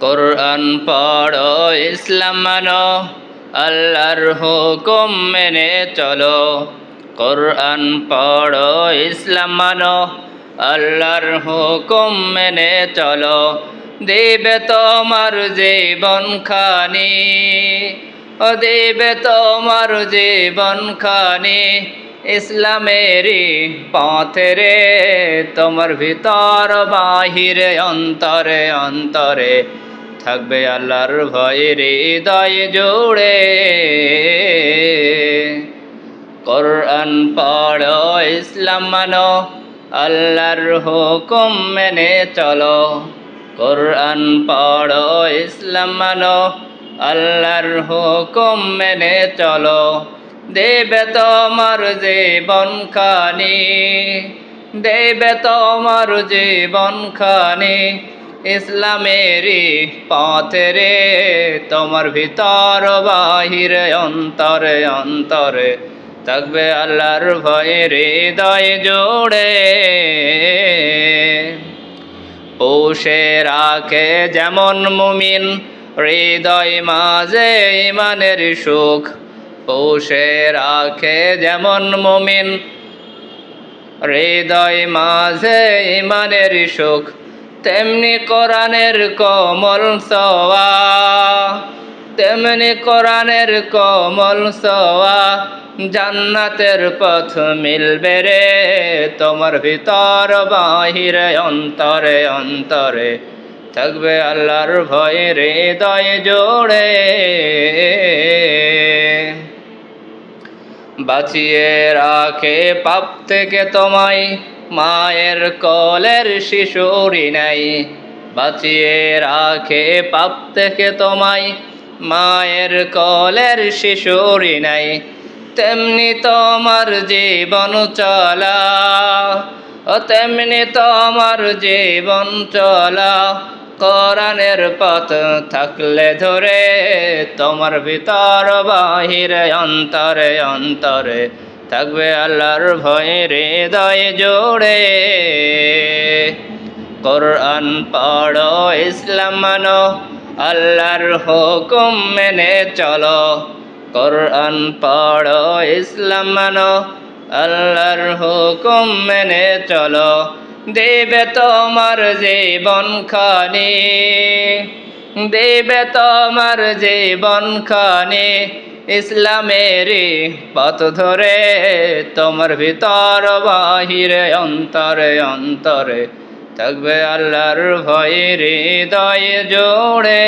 কোরআন পড়ো, ইসলাম মানো, আল্লাহর হুকুম মেনে চলো। কোরআন পড়ো, ইসলাম মানো, আল্লাহর হুকুম মেনে চলো। দেবে তোমার জীবন খানি, ও দেবে তোমার জীবন খানি, ইসলামেরই পথে রে, তোমার ভিতর বাহিরে, অন্তরে অন্তরে। থাকবে আল্লাহর ভয়ে হৃদয় জোড়ে। কোরআন পড়ো, ইসলাম মানো, আল্লাহর হুকুম মেনে চলো। কোরআন পড়ো, ইসলাম মানো, আল্লাহর হুকুম মেনে চলো। দেবে তোমার জীবন খানি, দেবে তোমার জীবন খানি। ইসলামেরই পথে রে, তোমার ভিতর বাহিরে অন্তরে অন্তরে থাকবে আল্লাহর ভয়ে হৃদয় জোড়ে। পোষে রাখে যেমন মুমিন, হৃদয় মাঝে ইমানের সুখ। পোষে রাখে যেমন মুমিন, হৃদয় মাঝে ইমানের সুখ। তেমনি কোরআনের কমল সওয়া, তেমনি কোরআনের কমল সওয়া জান্নাতের পথ মিলবে রে, তোমার ভিতর বাহিরে, অন্তরে অন্তরে থাকবে আল্লাহর ভয়ে দয় জোড়ে বাঁচিয়ে রাখে পাপ থেকে তোমায় মায়ের কলের শিশুরি নাই বাঁচিয়ে রাখে পাপ থেকে তোমায়। মায়ের কলের শিশুরি নাই তেমনি তোমার জীবন চলা। ও তেমনি তোমার জীবন চলা। কোরআনের পথ থাকলে ধরে তোমার ভিতর বাহিরে, অন্তরে অন্তরে থাকবে আল্লাহর ভয়ে হৃদয় জোড়ে। কোরআন পড়ো, ইসলাম মানো, আল্লাহর হুকুম মেনে চলো। কোরআন পড়ো, ইসলাম মানো, আল্লাহর হুকুম মেনে চলো। দেবে তোমার জীবন খানি, দেবে তোমার জীবন খানি। ইসলামের পথ ধরে তোমার ভিতর বাহিরে অন্তরে অন্তরে থাকবে আল্লাহর ভয়ের হৃদয় জোড়ে।